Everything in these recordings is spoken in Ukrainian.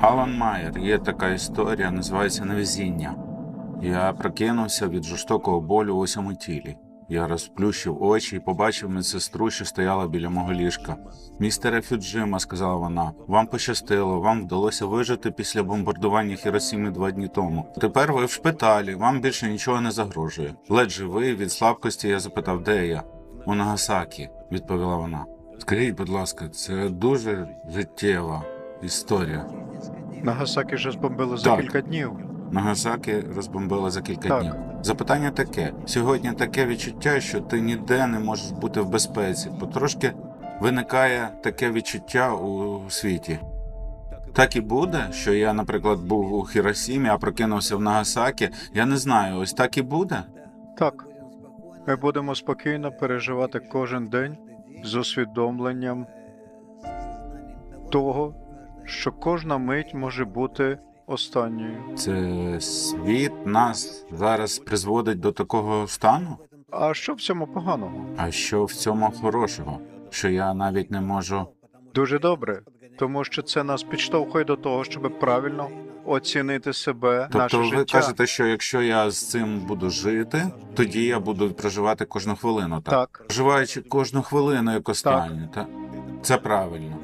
Алан Майер, є така історія, називається Невезіння. Я прокинувся від жорстокого болю у усьому тілі. Я розплющив очі і побачив медсестру, що стояла біля мого ліжка. Містере Фюджима, сказала вона, вам пощастило, вам вдалося вижити після бомбардування Хіросіми два дні тому. Тепер ви в шпиталі, вам більше нічого не загрожує. Ледь живий від слабкості я запитав, де я? У Нагасакі, відповіла вона. Скажіть, будь ласка, це дуже життєва історія. Нагасакі вже збомбили за Так. кілька днів. Нагасаки розбомбили за кілька Так. днів. Запитання таке: сьогодні таке відчуття, що ти ніде не можеш бути в безпеці. Потрошки виникає таке відчуття у світі. Так і буде, що я, наприклад, був у Хіросімі, а прокинувся в Нагасакі. Я не знаю, ось так і буде. Так. Ми будемо спокійно переживати кожен день з усвідомленням того, що кожна мить може бути останньою. Це світ нас зараз призводить до такого стану. А що в цьому поганого? А що в цьому хорошого? Що я навіть не можу Дуже добре, тому що це нас підштовхує до того, щоб правильно оцінити себе, наше Тобто ви життя. кажете, що якщо я з цим буду жити, тоді я буду проживати кожну хвилину, так? Так, Проживаючи кожну хвилину як останню, так? Це правильно.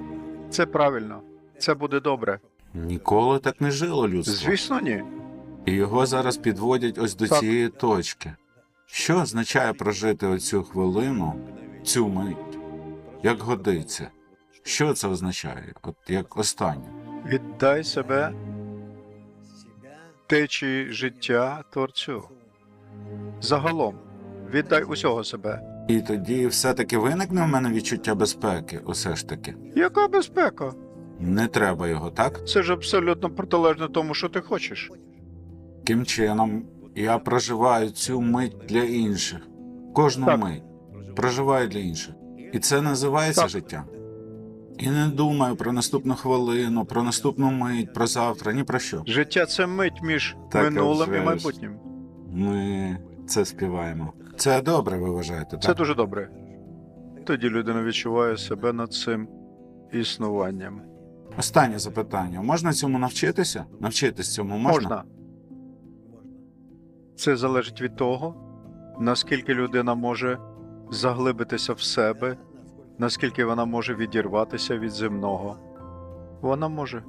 це правильно. Це буде добре. Ніколи так не жило людство. Звісно, ні. І його зараз підводять ось до Так. цієї точки. Що означає прожити оцю хвилину, цю мить? Як годиться? Що це означає? От як останнє? Віддай себе течії життя творцю. Загалом, віддай усього себе. І тоді все-таки виникне в мене відчуття безпеки, усе ж таки. Яка безпека? Не треба його, так? Це ж абсолютно протилежно тому, що ти хочеш. Таким чином, я проживаю цю мить для інших. Кожну Так. мить проживаю для інших. І це називається Так. життя. І не думаю про наступну хвилину, про наступну мить, про завтра, ні про що. Життя це мить між Так, минулим і майбутнім. Ми це співаємо. Це добре, ви вважаєте, Це так? дуже добре. Тоді людина відчуває себе над цим існуванням. Останнє запитання. Можна цьому навчитися? Навчитись цьому можна? Можна. Це залежить від того, наскільки людина може заглибитися в себе, наскільки вона може відірватися від земного. Вона може.